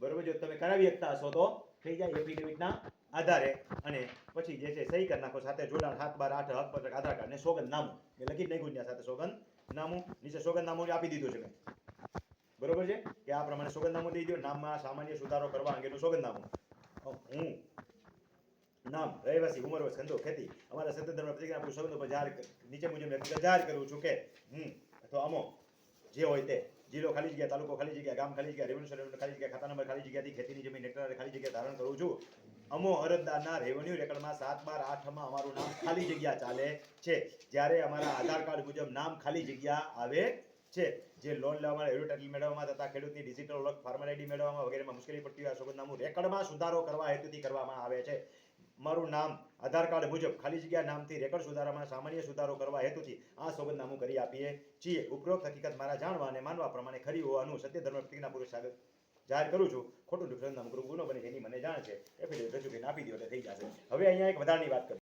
બરોબર? જો તમે કરાવી શકતા હશો તો થઈ જાય એફિડેવિટના આધારે. અને પછી જે છે સહી કરી નાખો. સાથે જોડાણ સાત બાર આઠ હક પત્રક આધાર કાર્ડ ને સોગંદ નામું. મેં લખી જ નાખ્યું ત્યાં સાથે સોગંદ નામું. નીચે સોગંદ નામું આપી દીધું છે મેં. બરોબર છે? કે આ પ્રમાણે સોગંદનામું દઈ દો નામમાં સામાન્ય સુધારો કરવા અંગેનું સોગંદનામું હું. નામ. રહેવાસી ઉંમર વર્ષ ધંધો, ખેતી. અમારા સત્ય ધર્મ પ્રતિજ્ઞા આપું સોગંદ ઉપર જાહેર નીચે મુજબ વ્યક્તિગત જાહેર કરું છું કે હું અથવા અમો, જે હોય તે. જિલ્લો ખાલી જગ્યા, તાલુકો ખાલી જગ્યા, ગામ ખાલી જગ્યા રેવન્યુ સર્વે ખાલી જગ્યા, ખાતા નંબર ખાલી જગ્યાથી ખેતીની જમીન હેક્ટર ખાલી જગ્યા ધારણ કરું છું. અમો અરજદારના રેવન્યુ રેકર્ડમાં સાત બાર આઠમાં અમારું નામ ખાલી જગ્યા ચાલે છે. જ્યારે અમારા આધાર કાર્ડ મુજબ નામ ખાલી જગ્યા આવે છે. જે લોન લેવામાં એડવર્ટાઇઝ મેળવવામાં તથા ખેડૂતની ડિજિટલ ઓળખ ફાર્મર મેળવવામાં વગેરેમાં મુશ્કેલી પડતી હોય આ સોગંદનામું રેકર્ડમાં સુધારો કરવા હેતુથી કરવામાં આવે છે. મારું નામ, આધાર કાર્ડ મુજબ ખાલી જગ્યા નામથી રેકર્ડ સુધારામાં સામાન્ય સુધારો કરવા હેતુથી આ સોગંદનામું કરી આપીએ છીએ. ઉપરોક્ત હકીકત મારા જાણવા અને માનવા પ્રમાણે ખરી હોવાનું સત્ય ધર્મ પ્રતિજ્ઞાપૂર્વક સાગર જાહેર કરું છું. ખોટું સોગંદનામું ગુરુ ગુનો બને જેની મને જાણ છે. એફિડેવિટ રજૂ કરીને આપી દો એટલે થઈ જશે. હવે અહીંયા એક વધારાની વાત કરું.